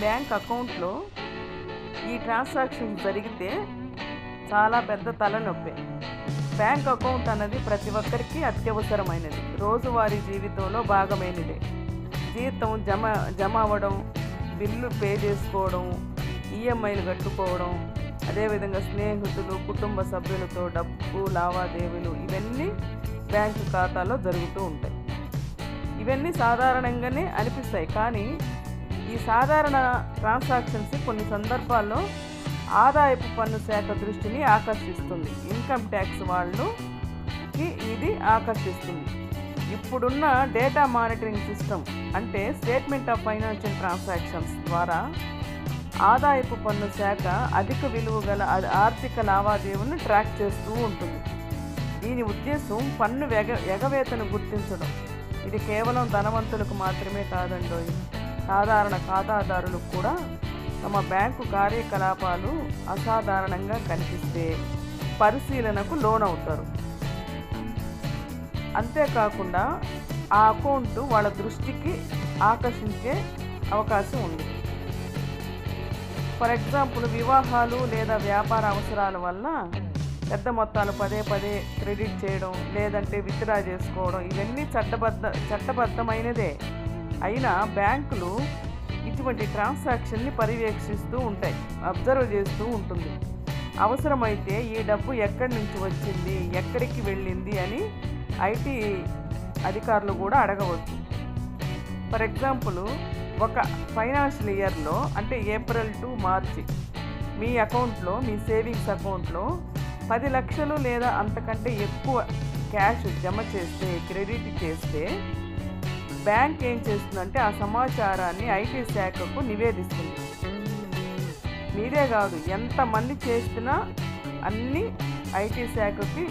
Bank అకౌంట్లో ఈ transaction జరిగితే చాలా పెద్ద తలనొప్పి. బ్యాంక్ అకౌంట్ అన్నది ప్రతి ఒక్కరికి అత్యవసరమైనది. రోజువారీ జీవితంలో భాగమైనదే. జీతం జమ జమ అవ్వడం బిల్లు పే చేసుకోవడం ఈఎంఐలు కట్టుకోవడం అదేవిధంగా స్నేహితులు కుటుంబ సభ్యులతో డబ్బు లావాదేవీలు ఇవన్నీ బ్యాంకు ఖాతాలో జరుగుతూ ఉంటాయి. ఇవన్నీ సాధారణంగానే అనిపిస్తాయి. కానీ ఈ సాధారణ ట్రాన్సాక్షన్స్ కొన్ని సందర్భాల్లో ఆదాయపు పన్ను శాఖ దృష్టిని ఆకర్షిస్తుంది. ఇన్కమ్ ట్యాక్స్ వాళ్ళకి ఇది ఆకర్షిస్తుంది. ఇప్పుడున్న డేటా మానిటరింగ్ సిస్టమ్ అంటే స్టేట్మెంట్ ఆఫ్ ఫైనాన్షియల్ ట్రాన్సాక్షన్స్ ద్వారా ఆదాయపు పన్ను శాఖ అధిక విలువ గల ఆర్థిక లావాదేవీలను ట్రాక్ చేస్తూ ఉంటుంది. దీని ఉద్దేశం పన్ను ఎగ ఎగవేతను గుర్తించడం. ఇది కేవలం ధనవంతులకు మాత్రమే కాదండోయ్. సాధారణ ఖాతాదారులకు కూడా తమ బ్యాంకు కార్యకలాపాలు అసాధారణంగా కనిపిస్తే పరిశీలనకు లోనవుతారు. అంతేకాకుండా ఆ అకౌంట్ వాళ్ళ దృష్టికి ఆకర్షించే అవకాశం ఉంది. ఫర్ ఎగ్జాంపుల్ వివాహాలు లేదా వ్యాపార అవసరాల వల్ల పెద్ద మొత్తాలు పదే పదే క్రెడిట్ చేయడం లేదంటే విత్డ్రా చేసుకోవడం ఇవన్నీ చట్టబద్ధ చట్టబద్ధమైనదే. అయినా బ్యాంకులు ఇటువంటి ట్రాన్సాక్షన్ని పర్యవేక్షిస్తూ ఉంటాయి అబ్జర్వ్ చేస్తూ ఉంటుంది. అవసరమైతే ఈ డబ్బు ఎక్కడి నుంచి వచ్చింది ఎక్కడికి వెళ్ళింది అని ఐటీ అధికారులు కూడా అడగవచ్చు. ఫర్ ఎగ్జాంపుల్ ఒక ఫైనాన్షియల్ ఇయర్లో అంటే ఏప్రిల్ టు మార్చి మీ అకౌంట్లో మీ సేవింగ్స్ అకౌంట్లో పది లక్షలు లేదా అంతకంటే ఎక్కువ క్యాష్ జమ చేస్తే క్రెడిట్ చేస్తే బ్యాంక్ ఏం చేస్తుందంటే ఆ సమాచారాన్ని ఐటీ శాఖకు నివేదిస్తుంది. మీరే కాదు ఎంతమంది చేసినా అన్నీ ఐటీ శాఖకి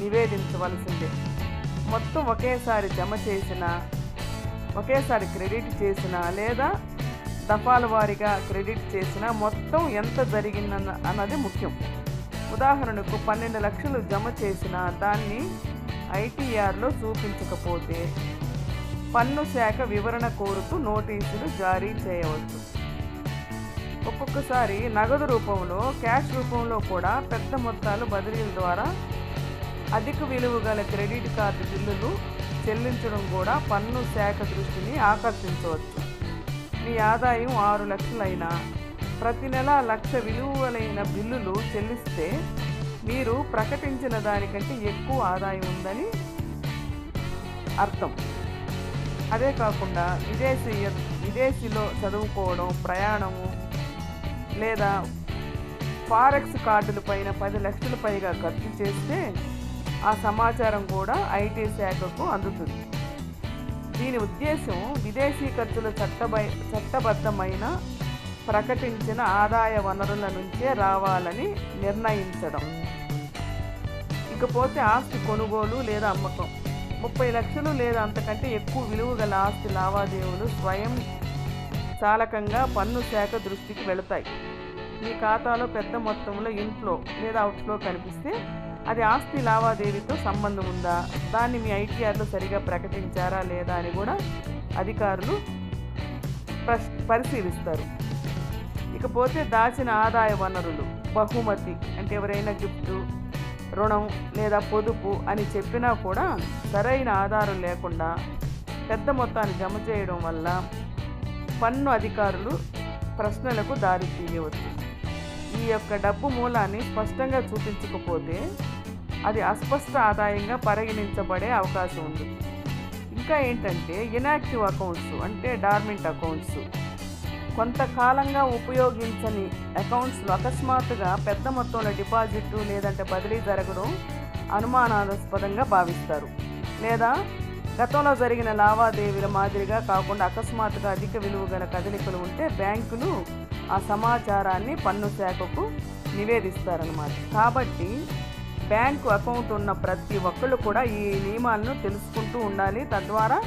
నివేదించవలసిందే. మొత్తం ఒకేసారి జమ చేసిన ఒకేసారి క్రెడిట్ చేసిన లేదా దఫాల వారీగా క్రెడిట్ చేసిన మొత్తం ఎంత జరిగిందన్న అన్నది ముఖ్యం. ఉదాహరణకు పన్నెండు లక్షలు జమ చేసిన దాన్ని ఐటీఆర్లో చూపించకపోతే పన్ను శాఖ వివరణ కోరుతూ నోటీసులు జారీ చేయవచ్చు. ఒక్కొక్కసారి నగదు రూపంలో క్యాష్ రూపంలో కూడా పెద్ద మొత్తాలు బదిలీల ద్వారా అధిక విలువ గల క్రెడిట్ కార్డు బిల్లులు చెల్లించడం కూడా పన్ను శాఖ దృష్టిని ఆకర్షించవచ్చు. మీ ఆదాయం ఆరు లక్షలైనా ప్రతి నెల లక్ష విలువలైన బిల్లులు చెల్లిస్తే మీరు ప్రకటించిన దానికంటే ఎక్కువ ఆదాయం ఉందని అర్థం. అదే కాకుండా విదేశీ విదేశీలో చదువుకోవడం ప్రయాణము లేదా ఫారెక్స్ కార్డుల పైన పది లక్షల పైగా ఖర్చు చేస్తే ఆ సమాచారం కూడా ఐటీ శాఖకు అందుతుంది. దీని ఉద్దేశం విదేశీ ఖర్చుల చట్టబై చట్టబద్ధమైన ప్రకటించిన ఆదాయ వనరుల నుంచే రావాలని నిర్ణయించడం. ఇకపోతే ఆస్తి కొనుగోలు లేదా అమ్మకం. ముప్పై లక్షలు లేదా అంతకంటే ఎక్కువ విలువ గల ఆస్తి లావాదేవీలు స్వయం చాలకంగా పన్ను శాఖ దృష్టికి వెళతాయి. మీ ఖాతాలో పెద్ద మొత్తంలో ఇన్ఫ్లో లేదా అవుట్ఫ్లో కనిపిస్తే అది ఆస్తి లావాదేవీతో సంబంధం ఉందా? దాన్ని మీ ఐటీఆర్లో సరిగా ప్రకటించారా లేదా అని కూడా అధికారులు పరిశీలిస్తారు. ఇకపోతే దాచిన ఆదాయ వనరులు బహుమతి అంటే ఎవరైనా గిఫ్ట్ రుణం లేదా పొదుపు అని చెప్పినా కూడా సరైన ఆధారం లేకుండా పెద్ద మొత్తాన్ని జమ చేయడం వల్ల పన్ను అధికారులు ప్రశ్నలకు దారి తీయవచ్చు. ఈ యొక్క డబ్బు మూలాన్ని స్పష్టంగా చూపించకపోతే అది అస్పష్ట ఆదాయంగా పరిగణించబడే అవకాశం ఉంది. ఇంకా ఏంటంటే ఇనాక్టివ్ అకౌంట్స్ అంటే డార్మెంట్ అకౌంట్స్. కొంతకాలంగా ఉపయోగించని అకౌంట్స్లో అకస్మాత్తుగా పెద్ద మొత్తంలో డిపాజిట్లు లేదంటే బదిలీ జరగడం అనుమానాస్పదంగా భావిస్తారు. లేదా గతంలో జరిగిన లావాదేవీల మాదిరిగా కాకుండా అకస్మాత్తుగా అధిక విలువ గల కదలికలు ఉంటే బ్యాంకులు ఆ సమాచారాన్ని పన్ను శాఖకు నివేదిస్తారనమాట కాబట్టి బ్యాంకు అకౌంట్ ఉన్న ప్రతి ఒక్కళ్ళు కూడా ఈ నియమాలను తెలుసుకుంటూ ఉండాలి. తద్వారా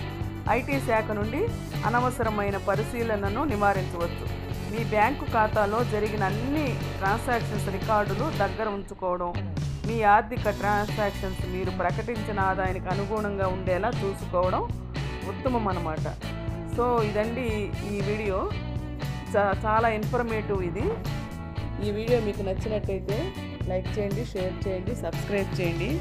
ఐటీ శాఖ నుండి అనవసరమైన పరిశీలనను నివారించవచ్చు. మీ బ్యాంకు ఖాతాలో జరిగిన అన్ని ట్రాన్సాక్షన్స్ రికార్డులు దగ్గర ఉంచుకోవడం మీ ఆర్థిక ట్రాన్సాక్షన్స్ మీరు ప్రకటించిన ఆదాయానికి అనుగుణంగా ఉండేలా చూసుకోవడం ఉత్తమం అన్నమాట. సో ఇదండి ఈ వీడియో. చాలా ఇన్ఫర్మేటివ్ ఇది. ఈ వీడియో మీకు నచ్చినట్టయితే లైక్ చేయండి షేర్ చేయండి సబ్స్క్రైబ్ చేయండి.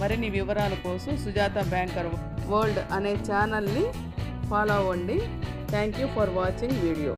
మరిన్ని వివరాల కోసం సుజాత బ్యాంకర్ వరల్డ్ అనే ఛానల్ని ఫాలో అవ్వండి. Thank you for watching video.